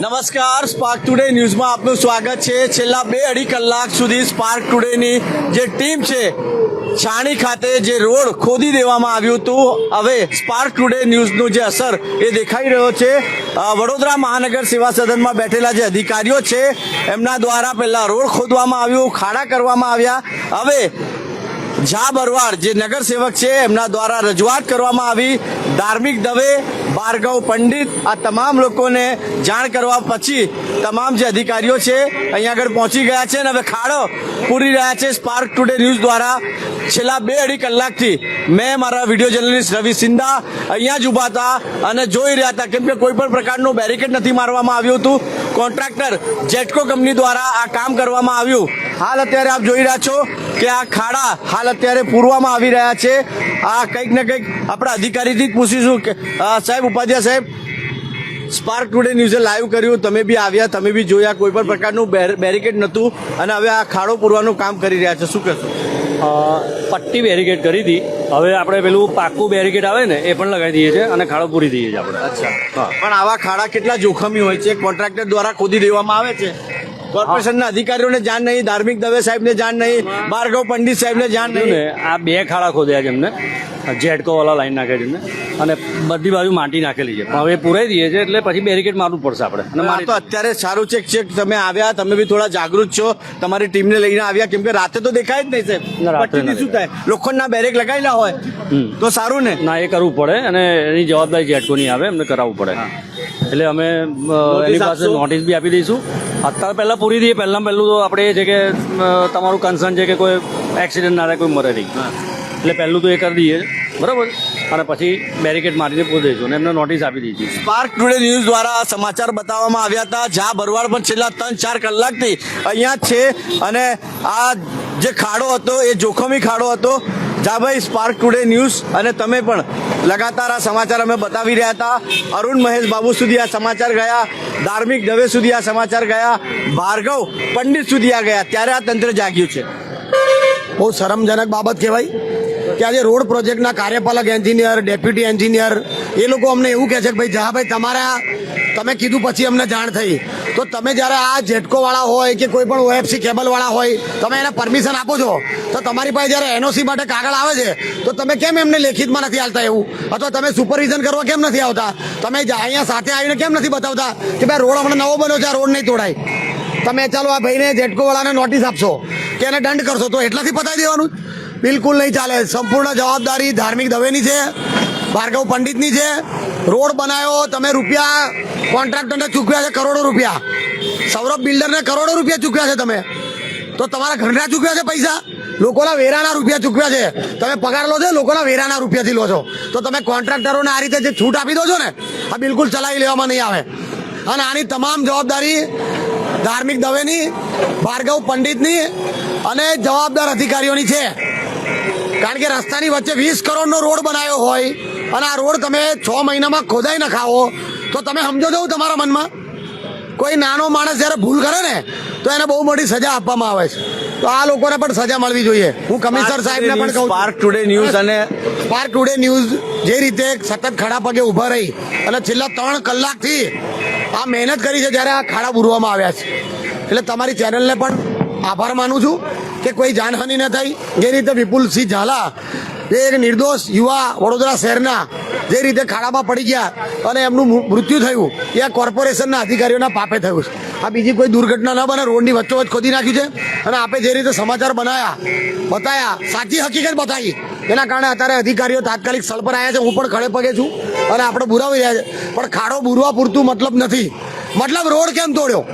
નમસ્કાર spark today ન્યૂઝમાં આપનું સ્વાગત છે. છેલ્લા બે અઢી કલાક સુધી સ્પાર્ક ટુડેની જે ટીમ છે, છાણી ખાતે જે રોડ ખોદી દેવામાં આવ્યું હતું, હવે સ્પાર્ક ટુડે ન્યૂઝનું જે અસર એ દેખાઈ રહ્યો છે. વડોદરા મહાનગર સેવા સદનમાં બેઠેલા જે અધિકારીઓ છે, એમના દ્વારા પહેલાં રોડ ખોદવામાં આવ્યું, ખાડા કરવામાં આવ્યા. હવે ઝા બરવાડ જે નગરસેવક છે, એમના દ્વારા રજૂઆત કરવામાં આવી. ધાર્મિક દવે ભાર્ગવ પંડિત, આ તમામ લોકોને જાણ કરવા પછી તમામ જે અધિકારીઓ છે, અહીંયા આગળ પહોંચી ગયા છે અને હવે ખાડો પૂરી રહ્યા છે સ્પાર્ક ટુડે ન્યૂઝ દ્વારા. છેલ્લા બે અઢી કલાકથી મેં મારા વીડિયો જર્નલિસ્ટ રવિ સિંધા અહીંયા જ ઊભા હતા અને જોઈ રહ્યા હતા. કેમ કે કોઈ પણ પ્રકારનું બેરિકેડ નથી મારવામાં આવ્યું હતું. કોન્ટ્રાક્ટર જેટકો કંપની દ્વારા આ કામ કરવામાં આવ્યું. હાલ અત્યારે આપ જોઈ રહ્યા છો કે આ ખાડા હાલ અત્યારે પૂરવામાં આવી રહ્યા છે. આ કંઈક ને કંઈક આપણા અધિકારીથી જ પૂછીશું કે અ, સાહેબ ઉપાધ્યાય સાહેબ સ્પાર્ક ટુડે ન્યૂઝે લાઈવ કર્યું. તમે બી આવ્યા તમે બી જોયા કોઈ પણ પ્રકારનું બેર- બેરિકેડ નહોતું. અને હવે આ ખાડો પૂરવાનું કામ કરી રહ્યા છે. શું કહેશો? પટ્ટી બેરિકેડ કરી હતી. હવે આપણે પેલું પાકું બેરિકેડ આવે ને એ પણ લગાવી દઈએ છીએ અને ખાડો પૂરી દઈએ છીએ આપણે. અચ્છા. પણ આવા ખાડા કેટલા જોખમી હોય છે? કોન્ટ્રાક્ટર દ્વારા ખોદી દેવામાં આવે છે? કોર્પોરેશનના અધિકારીઓને જાણ નહીં ધાર્મિક દવે સાહેબને જાણ નહીં ભાર્ગવ પંડિત સાહેબને જાણ નહીં. આ બે ખાડા ખોદ્યા છે એમને. જેટકો વાળા લાઈન નાખે છે અને બધી બાજુ માટી નાખેલી છે. હવે પૂરાઈ દઈએ છે એટલે પછી બેરિકેડ મારવું પડશે આપણે. અને તો અત્યારે સારું છે કે તમે આવ્યા તમે બી થોડા જાગૃત છો. તમારી ટીમને લઈને આવ્યા કેમ કે રાતે તો દેખાય જ નહીં સાહેબ. પટ્ટીથી શું થાય? લોખંડના બેરેક લગાવેલા હોય. તો સારું ને? ના એ કરવું પડે અને એની જવાબદારી જેટકોની આવે એમને કરાવવું પડે. એટલે અમે એની પાસે નોટિસ બી આપી દઈશું. અત્યારે પહેલાં પૂરી દઈએ પહેલાં પહેલું તો આપણે છે કે તમારું કન્સર્ન છે કે કોઈ એક્સિડન્ટ ના થાય કોઈ મરે નહીં. એટલે પહેલું તો એ કરી દઈએ. બરાબર? અને પછી બેરિકેડ મારીને પૂરી દઈશું અને એમને નોટિસ આપી દીધી સ્પાર્ક ટુડે ન્યૂઝ દ્વારા સમાચાર બતાવવામાં આવ્યા હતા. જ્યાં ભરવાડ પણ છેલ્લા ત્રણ ચાર કલાકથી અહીંયા જ છે. અને આ જે ખાડો હતો એ જોખમી ખાડો હતો. જાભાઈ સ્પાર્ક ટુડે ન્યૂઝ અને તમે પણ લગાતાર આ સમાચાર અમે બતાવી રહ્યા હતા. અરુણ મહેશ બાબુ સુધી આ સમાચાર ગયા, ધાર્મિક દવે સુધી આ સમાચાર ગયા, ભાર્ગવ પંડિત સુધી આ ગયા. ત્યારે આ તંત્ર જાગ્યું છે. બહુ શરમજનક બાબત કહેવાય કે આજે રોડ પ્રોજેક્ટના કાર્યપાલક એન્જિનિયર, ડેપ્યુટી એન્જિનિયર, એ લોકો અમને એવું કહે છે કે, ભાઈ, જા ભાઈ, તમારા તમે કીધું પછી અમને જાણ થઈ. તો તમે જ્યારે આ જેટકો વાળા હોય કે કોઈ પણ ઓએફસી કેબલ વાળા હોય, તમે એને પરમિશન આપો છો. તો તમારી પાસે જ્યારે એનઓસી માટે કાગળ આવે છે, તો તમે કેમ એમને લેખિતમાં નથી આવતા એવું? અથવા તમે સુપરવિઝન કરવા કેમ નથી આવતા? તમે અહીંયા સાથે આવીને કેમ નથી બતાવતા કે ભાઈ રોડ હમણાં નવો બન્યો છે, આ રોડ નહીં તોડાય? તમે ચાલો આ ભાઈને જેટકો વાળાને નોટિસ આપશો કે એને દંડ કરશો તો એટલાથી પતાવી દેવાનું? બિલકુલ નહીં ચાલે. સંપૂર્ણ જવાબદારી ધાર્મિક દવેની છે. ભાર્ગવ પંડિતની છે રોડ બનાવ્યો, તમે રૂપિયા કોન્ટ્રાક્ટરને ચૂકવ્યા છે, કરોડો રૂપિયા. સૌરભ બિલ્ડરને કરોડો રૂપિયા ચૂકવ્યા છે તમે. તો તમારા ઘરના ચૂકવ્યા છે પૈસા? લોકોના વેરાના રૂપિયા ચૂકવ્યા છે. તમે પગાર લો છો, લોકોના વેરાના રૂપિયાથી લો છો. તો તમે કોન્ટ્રાક્ટરોને આ રીતે જે છૂટ આપી દો છો ને, આ બિલકુલ ચલાવી લેવામાં નહીં આવે. અને આની તમામ જવાબદારી ધાર્મિક દવેની, ભાર્ગવ પંડિતની અને જવાબદાર અધિકારીઓની છે. કારણ કે રસ્તાની વચ્ચે વીસ કરોડનો રોડ બનાવ્યો હોય અને આ રોડ તમે છ મહિનામાં ખોદાઈ નખાવો. તો તમે સમજો છો તમારા મનમાં? કોઈ નાનો માણસ જ્યારે ભૂલ કરે ને તો એને બહુ મોટી સજા આપવામાં આવે છે. તો આ લોકોને પણ સજા મળવી જોઈએ. હું કમિશનર સાહેબને પણ કહું પાર્ક ટુડે ન્યૂઝ અને સ્પાર્ક ટુડે ન્યૂઝ જે રીતે સતત ખડા પગે ઊભા રહી અને છેલ્લા ત્રણ કલાકથી આ મહેનત કરી છે જ્યારે આ ખાડા પૂરવામાં આવ્યા છે. એટલે તમારી ચેનલને પણ આભાર માનું છું કે કોઈ જાનહાનિ ન થઈ. જે રીતે વિપુલસિંહ ઝાલા જે એક નિર્દોષ યુવા વડોદરા શહેરના જે રીતે ખાડામાં પડી ગયા અને એમનું મૃત્યુ થયું, એ કોર્પોરેશનના અધિકારીઓના પાપે થયું છે. આ બીજી કોઈ દુર્ઘટના ન બને, રોડની વચ્ચોવચ્ચ ખોદી નાખ્યું છે અને આપે જે રીતે સમાચાર બનાવ્યા બતાયા, સાચી હકીકત બતાવી. એના કારણે અત્યારે અધિકારીઓ તાત્કાલિક સ્થળ પર આવ્યા છે. હું પણ ખડે પગે છું અને આપણે બુરાવી રહ્યા છે. પણ ખાડો બુરવા પૂરતું મતલબ નથી. મતલબ રોડ કેમ તોડ્યો?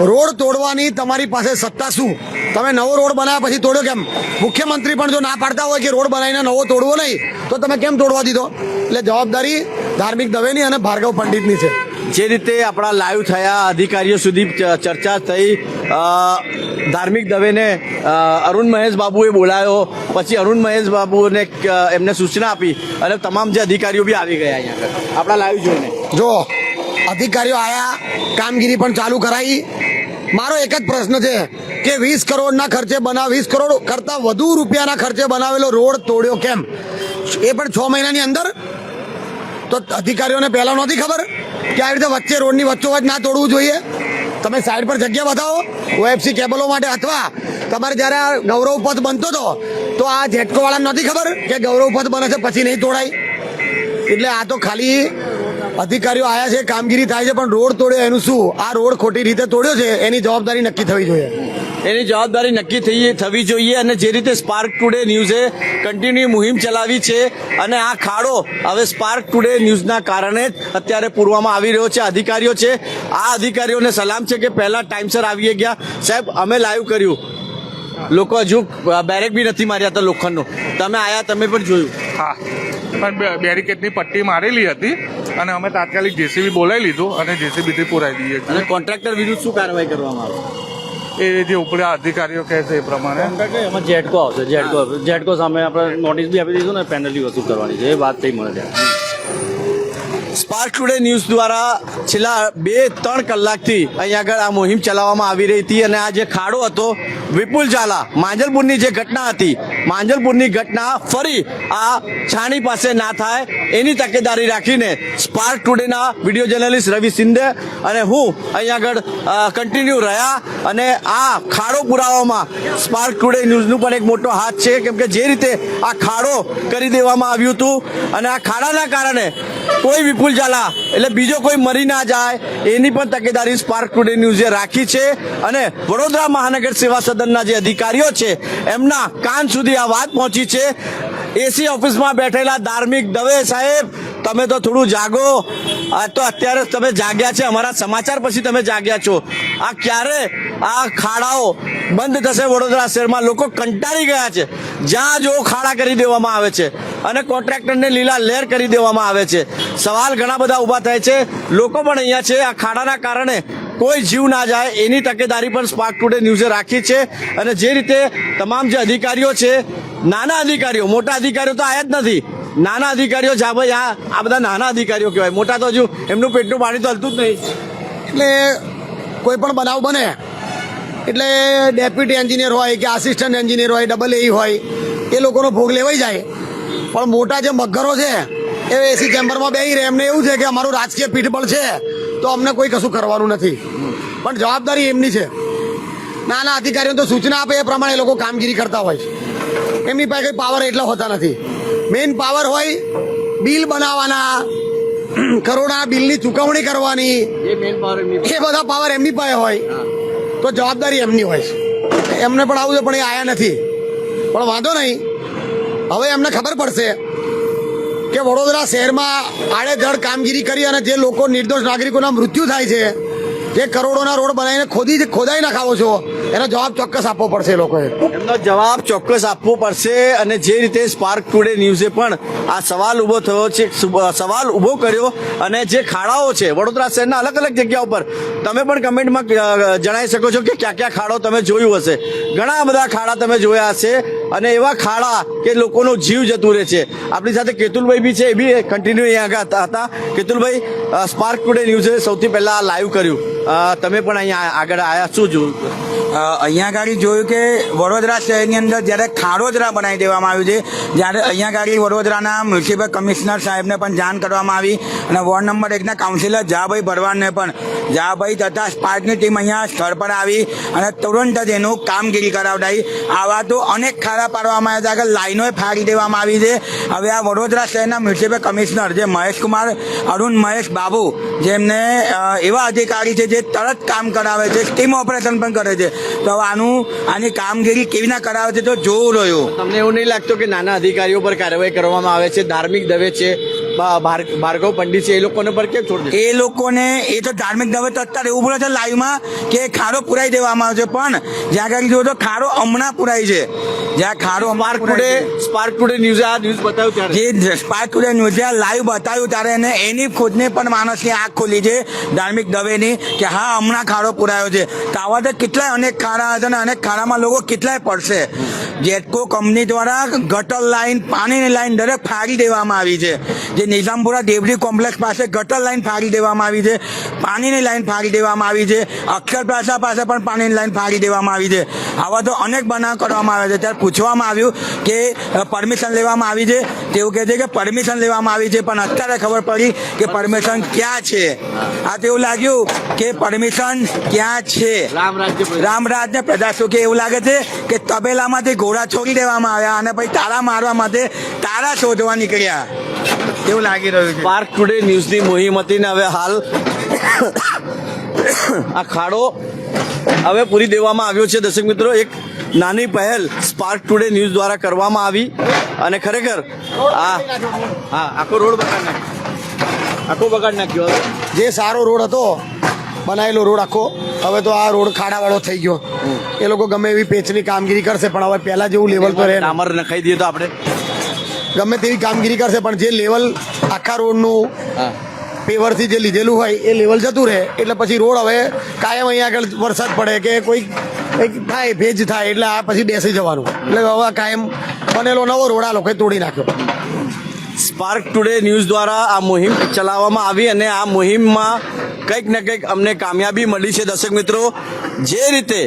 રોડ તોડવાની તમારી પાસે સત્તા શું? તમે નવો રોડ બનાવ્યા પછી તોડ્યો કેમ? મુખ્યમંત્રી પણ જો ના પાડતા હોય કે રોડ બનાવીને નવો તોડવો નહીં તો તમે કેમ તોડવા દીધો? એટલે જવાબદારી ધાર્મિક દવેની અને ભાર્ગવ પંડિતની છે. જે રીતે આપણા લાઈવ થયા અધિકારીઓ સુધી ચર્ચા થઈ ધાર્મિક દવેને અરુણ મહેશ બાબુએ બોલાયો પછી અરુણ મહેશ બાબુને એમને સૂચના આપી અને તમામ જે અધિકારીઓ બી આવી ગયા અહીંયા આગળ. આપણા લાઈવ જોઈને. જો અધિકારીઓ આવ્યા કામગીરી પણ ચાલુ કરાઈ. મારો એક જ પ્રશ્ન છે કે વીસ કરોડના ખર્ચે બનાવ વીસ કરોડ કરતાં વધુ રૂપિયાના ખર્ચે બનાવેલો રોડ તોડ્યો કેમ? એ પણ છ મહિનાની અંદર? તો અધિકારીઓને પહેલાં નહોતી ખબર કે આવી રીતે વચ્ચે રોડની વચ્ચોવચ ના તોડવું જોઈએ? તમે સાઈડ પર જગ્યા બતાવો, ઓએફસી કેબલો માટે અથવા તમારે જ્યારે આ ગૌરવ પથ બનતો હતો, તો આ જેટકો નહોતી ખબર કે ગૌરવ પથ બને છે, પછી નહીં તોડાય? એટલે આ તો ખાલી અધિકારીઓ આયા છે કામગીરી થાય છે પણ રોડ તોડ્યો એનું શું? આ રોડ ખોટી રીતે તોડ્યો છે એની જવાબદારી નક્કી થવી જોઈએ. એની જવાબદારી નક્કી થઈ થવી જોઈએ અને જે રીતે સ્પાર્ક ટુડે ન્યૂઝે કન્ટિન્યુ મુહિમ ચલાવી છે અને આ ખાડો હવે સ્પાર્ક ટુડે ન્યૂઝના કારણે જ અત્યારે પૂરવામાં આવી રહ્યો છે. અધિકારીઓ છે આ અધિકારીઓને સલામ છે કે પહેલા ટાઈમસર આવી ગયા. સાહેબ અમે લાઈવ કર્યું. લોકો હજુ બેરેક બી નથી માર્યા હતા લોખંડનું. તમે આયા તમે પણ જોયું. હા પણ બે- બેરિકેડની પટ્ટી મારેલી હતી. અને અમે તાત્કાલિક જેસીબી બોલાવી લીધું અને જેસીબીથી પુરાવી દઈએ છીએ. અને કોન્ટ્રાક્ટર વિરુદ્ધ શું કાર્યવાહી કરવામાં આવે? એ જે ઉપલા અધિકારીઓ કહે છે એ પ્રમાણે. એમાં જેટકો આવશે જેટકો જેટકો સામે આપણે નોટિસ બી આપી દઈશું ને પેનલ્ટી વસૂલ કરવાની છે એ વાત થઈ મળે ત્યાં. સ્પાર્ક ટુડે ન્યૂઝ દ્વારા છેલ્લા બે, ત્રણ કલાકથી અહીંયા આગળ આ મુહિમ ચલાવવામાં આવી રહી હતી અને આ જે ખાડો હતો, વિપુલ ઝાલા, માંજલપુરની જે ઘટના હતી, માંજલપુરની ઘટના ફરી આ છાણી પાસે ના થાય એની તકેદારી રાખીને સ્પાર્ક ટુડેના વીડિયો જર્નલિસ્ટ રવિ સિંધે અને હું અહીંયા આગળ કન્ટિન્યુ રહ્યા અને આ ખાડો પુરાવામાં સ્પાર્ક ટુડે ન્યૂઝનું પણ એક મોટો હાથ છે, કેમ કે જે રીતે આ ખાડો કરી દેવામાં આવ્યું હતું અને આ ખાડાના કારણે કોઈ વિપુલ ઝાલા. એટલે બીજો કોઈ મરી ના જાય, એની પણ તકેદારી સ્પાર્ક ટુડે ન્યૂઝે રાખી છે. અને વડોદરા મહાનગર સેવા સદનના જે અધિકારીઓ છે, એમના કાન સુધી આ વાત પહોંચી છે. એસી ઓફિસમાં બેઠેલા ધાર્મિક દવે સાહેબ, તમે તો થોડું જાગો. આ તો અત્યારે તમે જાગ્યા છે, અમારા સમાચાર પછી તમે જાગ્યા છો. આ ક્યારે? આ ખાડાઓ બંધ થશે વડોદરા શહેરમાં. લોકો કંટાળી ગયા છે. જ્યાં જો ખાડા કરી દેવામાં આવે છે અને કોન્ટ્રાક્ટરને લીલા લેર કરી દેવામાં આવે છે. સવાલ ઘણા બધા ઊભા થાય છે. લોકો પણ અહીંયા છે. આ ખાડાના કારણે કોઈ જીવ ના જાય. એની તકેદારી પણ સ્પાર્ક ટુડે ન્યૂઝે રાખી છે. અને જે રીતે તમામ જે અધિકારીઓ છે, નાના અધિકારીઓ, મોટા અધિકારીઓ તો આયા જ નથી. નાના અધિકારીઓ જા ભાઈ, આ આ બધા નાના અધિકારીઓ કહેવાય. મોટા તો હજુ એમનું પેટનું પાણી તો હલતું જ નહીં. એટલે કોઈ પણ બનાવ બને, એટલે ડેપ્યુટી એન્જિનિયર હોય કે આસિસ્ટન્ટ એન્જિનિયર હોય ડબલ એ હોય, એ લોકોનો ભોગ લેવાઈ જાય. પણ મોટા જે મગરો છે, એ એસી ચેમ્બરમાં બેસી રહે. એમને એવું છે કે અમારું રાજકીય પીઠબળ છે, તો અમને કોઈ કશું કરવાનું નથી. પણ જવાબદારી એમની છે. નાના અધિકારીઓ તો સૂચના આપે એ પ્રમાણે એ લોકો કામગીરી કરતા હોય છે. એમની પાસે કંઈ પાવર એટલા હોતા નથી. મેઇન પાવર હોય બિલ બનાવવાના કરોડના બિલની ચૂકવણી કરવાની. એ બધા પાવર એમની પાસે હોય. તો જવાબદારી એમની હોય છે. એમને પણ આવું છે પણ એ આયા નથી. પણ વાંધો નહીં. હવે એમને ખબર પડશે કે વડોદરા શહેરમાં આડેધડ કામગીરી કરી અને જે લોકો નિર્દોષ નાગરિકોના મૃત્યુ થાય છે જે કરોડોના રોડ બનાવીને ખોદી ખોદાઈ નાખાવો છો એનો જવાબ ચોક્કસ આપવો પડશે લોકોએ. એમનો જવાબ ચોક્કસ આપવો પડશે અને જે રીતે સ્પાર્ક ટુડે ન્યૂઝે પણ આ સવાલ ઊભો થયો છે સવાલ ઊભો કર્યો અને જે ખાડાઓ છે, વડોદરા શહેરના અલગ અલગ જગ્યાઓ પર તમે પણ કમેન્ટમાં જણાવી શકો છો કે ક્યાં ક્યાં ખાડો તમે જોયું હશે. ઘણા બધા ખાડા તમે જોયા હશે અને એવા ખાડા કે લોકોનો જીવ જતું રહે છે. આપણી સાથે કેતુલભાઈ બી છે, એ બી કન્ટિન્યુ અહીંયા હતા કેતુલભાઈ સ્પાર્ક ટુડે ન્યૂઝે સૌથી પહેલાં લાઈવ કર્યું. તમે પણ અહીંયા આગળ આવ્યા શું જોયું? અહીંયા ગાડી જોયું કે વડોદરા શહેરની અંદર જ્યારે ખાડોદરા બનાવી દેવામાં આવ્યું છે, જ્યારે અહીંયા ગાડી વડોદરાના મ્યુનિસિપલ કમિશનર સાહેબને પણ જાણ કરવામાં આવી અને વોર્ડ નંબર એકના કાઉન્સિલર જાભાઈ ભરવાડને પણ જાભાઈ તથા સ્પાર્કની ટીમ અહીંયા સ્થળ પર આવી અને તુરંત જ એનું કામગીરી કરાવડાવી આવા તો અનેક ખાડા પાડવામાં આવ્યા હતા કે લાઈનોએ ફાડી દેવામાં આવી છે. હવે આ વડોદરા શહેરના મ્યુનિસિપલ કમિશનર જે મહેશકુમાર, અરુણ મહેશ બાબુ, જેમને એવા અધિકારી છે જે તરત કામ કરાવે છે ટીમ ઓપરેશન પણ કરે છે. તો આનું આની કામગીરી કેવી રીતના કરાવે છે તો જોવું રહ્યું. તમને એવું નહીં લાગતું કે નાના અધિકારીઓ પર કાર્યવાહી કરવામાં આવે છે ધાર્મિક દવે છે ભાર્ગવ પંડિત છે એ લોકોને પર કેમ છોડી એ લોકોને એ તો ધાર્મિક દવે તો અત્યારે એવું બોલે છે લાઈવમાં કે ખાડો પુરાઈ દેવામાં આવે છે પણ જ્યાં આગળ જોયો તો ખાડો હમણાં પુરાય છે. જ્યાં ખાડો અમાર ટુડે સ્પાર્ક ટુડે ન્યૂઝ આ ન્યૂઝ બતાવ્યું ત્યારે. જે સ્પાર્ક ટુડે ન્યૂઝે લાઈવ બતાવ્યું ત્યારે એને એની ખુદને પણ માણસની આંખ ખોલી છે ધાર્મિક દવેની કે હા, હમણાં ખાડો પુરાયો છે. તો આવા તો કેટલાય અનેક ખાડા હતા અને અનેક ખાડામાં લોકો કેટલાય પડશે. જેટકો કંપની દ્વારા ગટર લાઈન, પાણીની લાઈન દરેક ફાડી દેવામાં આવી છે. જે નિઝામપુરા દેવરી કોમ્પ્લેક્સ પાસે ગટર લાઈન ફાડી દેવામાં આવી છે પાણીની લાઈન ફાડી દેવામાં આવી છે અક્ષર પ્લાઝા પાસે પણ પાણીની લાઈન ફાડી દેવામાં આવી છે. આવા તો અનેક બનાવ કરવામાં આવે છે. ત્યારે પૂછવામાં આવ્યું કે પરમિશન લેવામાં આવી છે? તેવું કહે છે કે પરમિશન લેવામાં આવી છે પણ અત્યારે ખબર પડી કે પરમિશન ક્યાં છે? આ તો એવું લાગ્યું કે પરમિશન ક્યાં છે? રામ રાજ્ય રામરાજ ને કે? એવું લાગે છે કે તબેલામાંથી ઘોડા છોડી દેવામાં આવ્યા અને પછી તાળા મારવા માટે તાળા શોધવા નીકળ્યા. એવું લાગી રહ્યું છે? સ્પાર્ક ટુડે ન્યૂઝની મુહિમ હતી ને હવે હાલ આ ખાડો હવે પૂરી દેવામાં આવ્યો છે. દર્શક મિત્રો એક નાની પહેલ સ્પાર્ક ટુડે ન્યૂઝ દ્વારા કરવામાં આવી અને ખરેખર આ હા આખો રોડ બગાડ નાખ્યો. આખો બગાડ નાખ્યો જે સારો રોડ હતો બનાવેલો રોડ આખો હવે તો આ રોડ ખાડાવાળો થઈ ગયો. એ લોકો ગમે એવી પેચની કામગીરી કરશે પણ હવે પહેલા જેવું લેવલ પર. ડામર નખાઈ દઈએ તો આપણે ગમે તેવી કામગીરી કરશે પણ જે લેવલ આખા રોડનું પેવરથી જે લીધેલું હોય એ લેવલ જતું રહે. એટલે પછી રોડ હવે કાયમ અહીંયા આગળ વરસાદ પડે કે કોઈ કંઈક થાય ભેજ થાય એટલે આ પછી બેસી જવાનું. એટલે હવે કાયમ બનેલો નવો રોડ આ લોકોએ તોડી નાખ્યો. સ્પાર્ક ટુડે ન્યૂઝ દ્વારા આ મુહિમ ચલાવવામાં આવી અને આ મુહિમમાં કંઈક ને કંઈક અમને કામયાબી મળી છે. દર્શક મિત્રો જે રીતે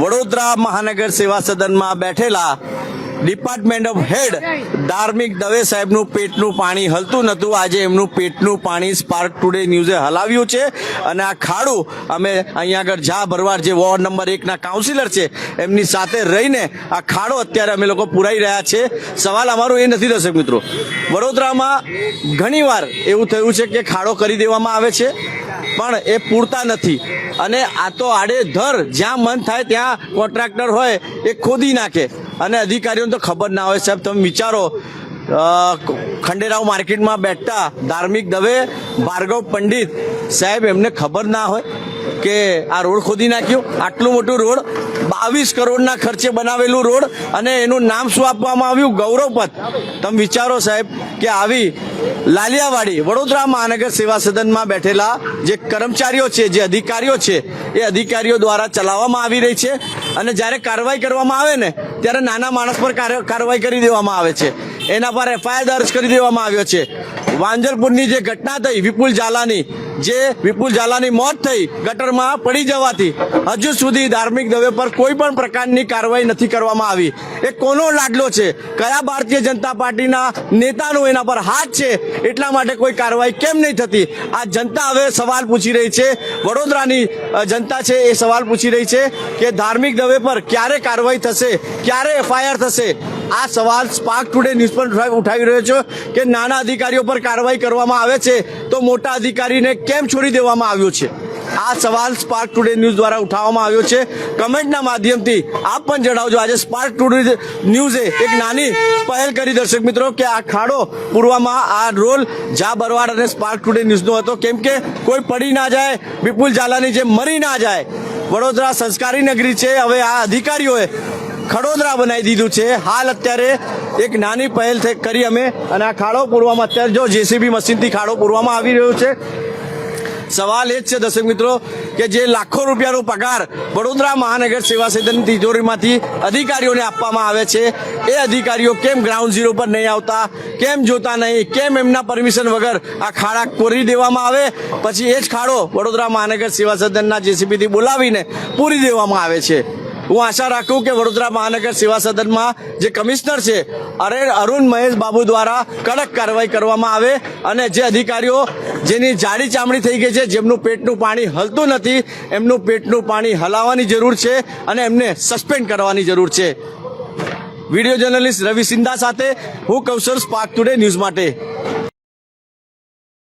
વડોદરા મહાનગર સેવા સદનમાં બેઠેલા ડિપાર્ટમેન્ટ ઓફ હેડ ધાર્મિક દવે સાહેબનું પેટનું પાણી હલતું નહોતું. આજે એમનું પેટનું પાણી સ્પાર્ક ટુડે ન્યૂઝે હલાવ્યું છે. અને આ ખાડું અમે અહીંયા આગળ જા ભરવાડ જે વોર્ડ નંબર એકના કાઉન્સિલર છે, એમની સાથે રહીને આ ખાડો અત્યારે અમે લોકો પુરાઈ રહ્યા છે. સવાલ અમારો એ નથી દર્શક મિત્રો. વડોદરામાં ઘણીવાર એવું થયું છે કે ખાડો કરી દેવામાં આવે છે, પણ એ પૂરતા નથી. અને આ તો આડેધર જ્યાં મન થાય ત્યાં કોન્ટ્રાક્ટર હોય એ ખોદી નાખે. અને અધિકારીઓને તો ખબર ના હોય સાહેબ, તમે વિચારો ખંડેરાવ માર્કેટમાં બેઠતા ધાર્મિક દવે, ભાર્ગવ પંડિત, સાહેબ, એમને ખબર ના હોય. કે આ રોડ ખોદી નાખ્યો. આટલું મોટું રોડ, બાવીસ કરોડના ખર્ચે બનાવેલું રોડ અને એનું નામ શું આપવામાં આવ્યું? ગૌરવપથ. તમે વિચારો સાહેબ કે આવી લાલિયાવાડી વડોદરા મહાનગર સેવા સદનમાં બેઠેલા જે કર્મચારીઓ છે, જે અધિકારીઓ છે, એ અધિકારીઓ દ્વારા ચલાવવામાં આવી રહી છે અને જ્યારે કાર્યવાહી કરવામાં આવે ને, ત્યારે નાના માણસ પર કાર્ય- કાર્યવાહી કરી દેવામાં આવે છે. એના પર એફઆઈઆર દર્જ કરી દેવામાં આવ્યો છે. વાંજલપુરની જે ઘટના થઈ, વિપુલ ઝાલાની, જે વિપુલ ઝાલાની મોત થઈ, ગટરમાં પડી જવાથી, હજુ સુધી ધાર્મિક દવે પર કોઈ પણ પ્રકારની કાર્યવાહી નથી કરવામાં આવી. એ કોનો લાડલો છે? કયા ભારતીય જનતા પાર્ટીના નેતાનો એના પર હાથ છે? એટલા માટે કોઈ કાર્યવાહી કેમ નહીં થતી? આ જનતા હવે સવાલ પૂછી રહી છે. વડોદરાની જનતા છે એ સવાલ પૂછી રહી છે કે ધાર્મિક દવે પર ક્યારે કાર્યવાહી થશે? ક્યારે એફઆઈઆર થશે? આ સવાલ સ્પાર્ક ટુડે ન્યૂઝ પર ઉઠાવી- રહ્યો છો કે નાના અધિકારીઓ પર કાર્યવાહી કરવામાં આવે છે તો મોટા અધિકારીને કેમ છોડી દેવામાં આવ્યો છે? આ સવાલ સ્પાર્ક ટુડે ન્યૂઝ દ્વારા ઉઠાવવામાં આવ્યો છે. કમેન્ટના માધ્યમથી આપ પણ જણાવજો. આજે સ્પાર્ક ટુડે ન્યૂઝે એક નાની પહેલ કરી. દર્શક મિત્રો, કે આ ખાડો પૂરવામાં આ રોલ જા બરવાડ અને સ્પાર્ક ટુડે ન્યૂઝનો હતો. કેમ કે કોઈ પડી ના જાય, વિપુલ ઝાલાની જે મરી ના જાય. વડોદરા સંસ્કારી નગરી છે. હવે આ અધિકારીઓએ ખડોદરા બનાવી દીધું છે. હાલ અત્યારે એક નાની પહેલ કરી અમે અને આ ખાડો પૂરવામાં અત્યારે જો જેસીબી મશીનથી ખાડો પૂરવામાં આવી રહ્યો છે. સવાલ એ જ છે દર્શક મિત્રો કે જે લાખો રૂપિયાનો પગાર વડોદરા મહાનગર સેવા સદનની તિજોરીમાંથી અધિકારીઓને આપવામાં આવે છે. એ અધિકારીઓ કેમ ગ્રાઉન્ડ ઝીરો પર નહીં આવતા? કેમ જોતા નહીં? કેમ એમના પરમિશન વગર આ ખાડા કોરી દેવામાં આવે? પછી એ જ ખાડો વડોદરા મહાનગર સેવા સદનના જેસીબીથી બોલાવીને પૂરી દેવામાં આવે છે. હું આશા રાખું કે વડોદરા મહાનગર સેવા સદનમાં જે કમિશનર છે, અરે અરુણ મહેશ બાબુ દ્વારા કડક કાર્યવાહી કરવામાં આવે અને જે અધિકારીઓ જેની જાડી ચામડી થઈ ગઈ છે, જેમનું પેટનું પાણી હલતું નથી, એમનું પેટનું પાણી હલાવવાની જરૂર છે અને એમને સસ્પેન્ડ કરવાની જરૂર છે. વીડિયો જર્નલિસ્ટ રવિ સિંધા સાથે હું કૌશલ સ્પાર્ક ટુડે ન્યૂઝ માટે.